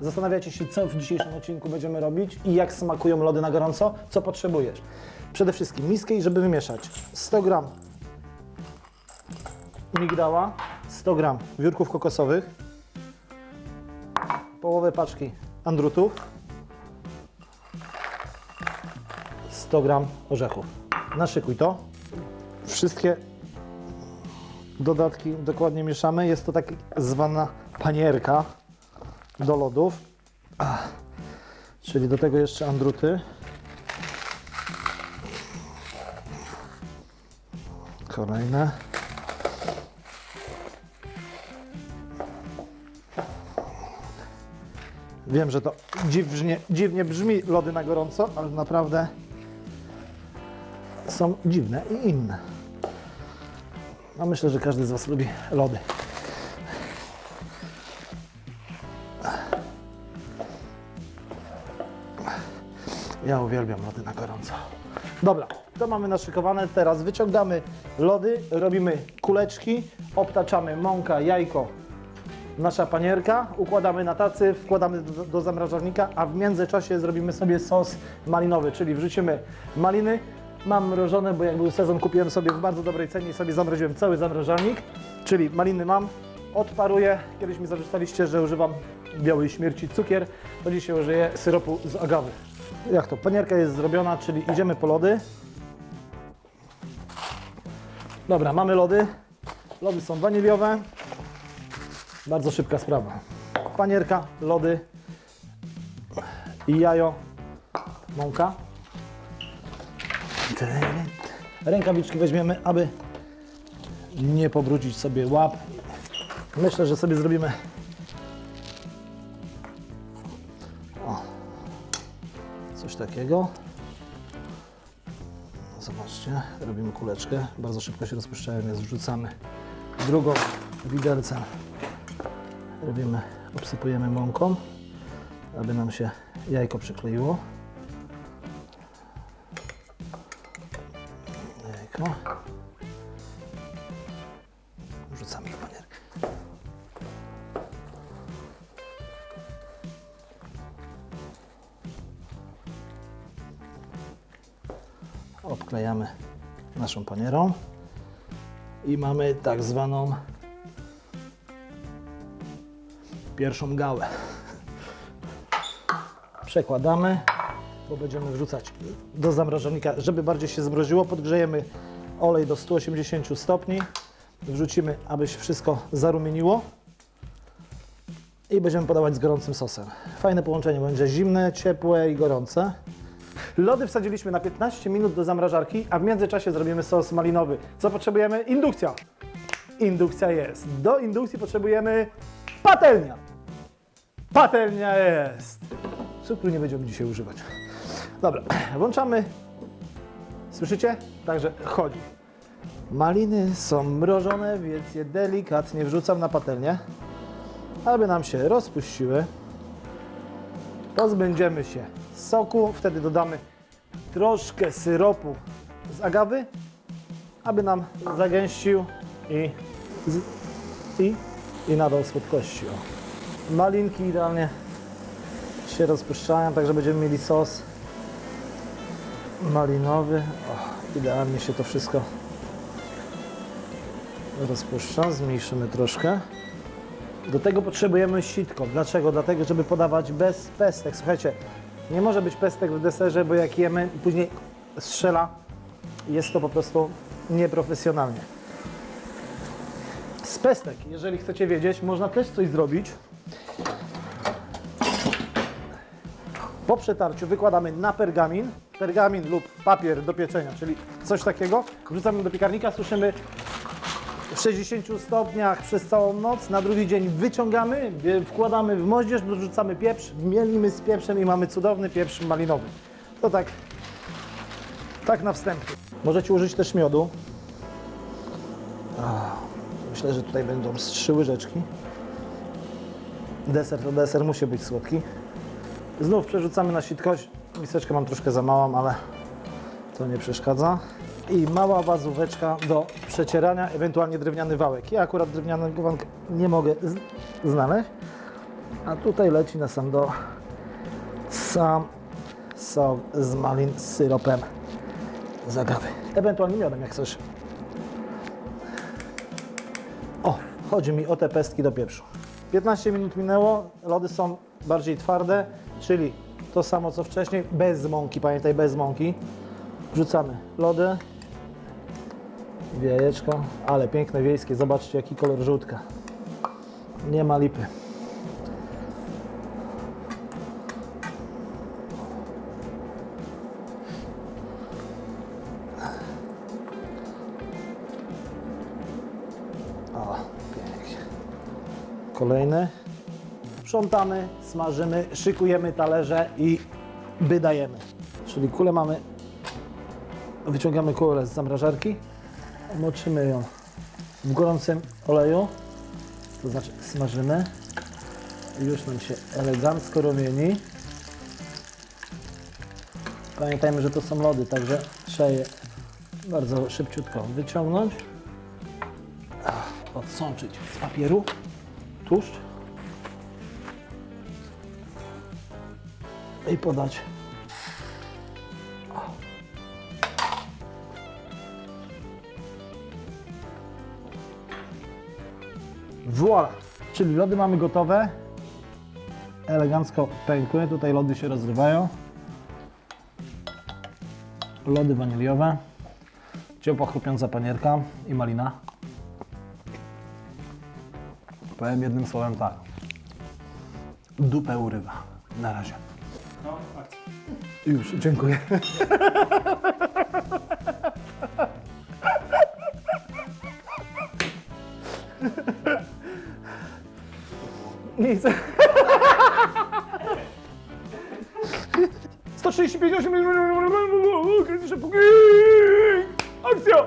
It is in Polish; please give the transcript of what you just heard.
Zastanawiacie się, co w dzisiejszym odcinku będziemy robić i jak smakują lody na gorąco? Co potrzebujesz? Przede wszystkim miskę i żeby wymieszać 100 gram migdała, 100 gram wiórków kokosowych, połowę paczki andrutów, 100 gram orzechów. Naszykuj to. Wszystkie dodatki dokładnie mieszamy. Jest to tak zwana panierka do lodów. Ach. Czyli do tego jeszcze andruty. Kolejne. Wiem, że to dziwnie, dziwnie brzmi lody na gorąco, ale naprawdę są dziwne i inne. No myślę, że każdy z Was lubi lody. Ja uwielbiam lody na gorąco. Dobra, to mamy naszykowane. Teraz wyciągamy lody, robimy kuleczki, obtaczamy mąka, jajko, nasza panierka, układamy na tacy, wkładamy do, do zamrażarnika, a w międzyczasie zrobimy sobie sos malinowy, czyli wrzucimy maliny. Mam mrożone, bo jak był sezon, kupiłem sobie w bardzo dobrej cenie i sobie zamroziłem cały zamrażalnik, czyli maliny mam, odparuję. Kiedyś mi zarzucaliście, że używam białej śmierci cukier, to dzisiaj użyję syropu z agawy. Jak to? Panierka jest zrobiona, czyli idziemy po lody. Dobra, mamy lody. Lody są waniliowe. Bardzo szybka sprawa. Panierka, lody i jajo, mąka. Rękawiczki weźmiemy, aby nie pobrudzić sobie łap. Myślę, że sobie zrobimy takiego. Zobaczcie, robimy kuleczkę. Bardzo szybko się rozpuszczają, więc wrzucamy drugą widelcem robimy, obsypujemy mąką, aby nam się jajko przykleiło. Jajko. Wrzucamy do panierki. Obklejamy naszą panierą i mamy tak zwaną pierwszą gałę. Przekładamy, bo będziemy wrzucać do zamrażalnika, żeby bardziej się zmroziło. Podgrzejemy olej do 180 stopni, wrzucimy, aby się wszystko zarumieniło i będziemy podawać z gorącym sosem. Fajne połączenie, będzie zimne, ciepłe i gorące. Lody wsadziliśmy na 15 minut do zamrażarki, a w międzyczasie zrobimy sos malinowy. Co potrzebujemy? Indukcja. Indukcja jest. Do indukcji potrzebujemy patelnia. Patelnia jest. Cukru nie będziemy dzisiaj używać. Dobra, włączamy. Słyszycie? Także chodzi. Maliny są mrożone, więc je delikatnie wrzucam na patelnię, aby nam się rozpuściły. Pozbędziemy się soku, wtedy dodamy troszkę syropu z agawy, aby nam zagęścił i, i, i nadał słodkości. O. Malinki idealnie się rozpuszczają, także będziemy mieli sos malinowy. O, idealnie się to wszystko rozpuszcza. Zmniejszymy troszkę. Do tego potrzebujemy sitko. Dlaczego? Dlatego, żeby podawać bez pestek. Słuchajcie, nie może być pestek w deserze, bo jak jemy później strzela, jest to po prostu nieprofesjonalnie. Z pestek, jeżeli chcecie wiedzieć, można też coś zrobić. Po przetarciu wykładamy na pergamin, pergamin lub papier do pieczenia, czyli coś takiego. Wrzucamy do piekarnika, suszymy w 60 stopniach przez całą noc. Na drugi dzień wyciągamy, wkładamy w moździerz, dorzucamy pieprz, mielimy z pieprzem i mamy cudowny pieprz malinowy. To tak, tak na wstępie. Możecie użyć też miodu. Myślę, że tutaj będą z trzy łyżeczki. Deser to deser, musi być słodki. Znów przerzucamy na sitkość. Miseczkę mam troszkę za małą, ale to nie przeszkadza. I mała wazóweczka do przecierania, ewentualnie drewniany wałek. Ja akurat drewnianego wałka nie mogę znaleźć. A tutaj leci na sam do sam sok z malin z syropem z agawy. Ewentualnie miodem, jak chcesz. O, chodzi mi o te pestki do pieprzu. 15 minut minęło, lody są bardziej twarde, czyli to samo co wcześniej, bez mąki, pamiętaj, bez mąki. Wrzucamy lody, jajeczko, ale piękne wiejskie, zobaczcie jaki kolor żółtka. Nie ma lipy. O, pięknie. Kolejny. Sprzątamy, smażymy, szykujemy talerze i wydajemy. Czyli kulę mamy, wyciągamy kulę z zamrażarki, moczymy ją w gorącym oleju, to znaczy smażymy. Już nam się elegancko rumieni. Pamiętajmy, że to są lody, także trzeba je bardzo szybciutko wyciągnąć odsączyć z papieru tłuszcz i podać. Voila! Czyli lody mamy gotowe. Elegancko pękły. Tutaj lody się rozrywają. Lody waniliowe. Ciepła chrupiąca panierka i malina. Powiem jednym słowem tak. Dupę urywa. Na razie. No, akcja. Już, dziękuję. Nic. 135, 8, Akcja!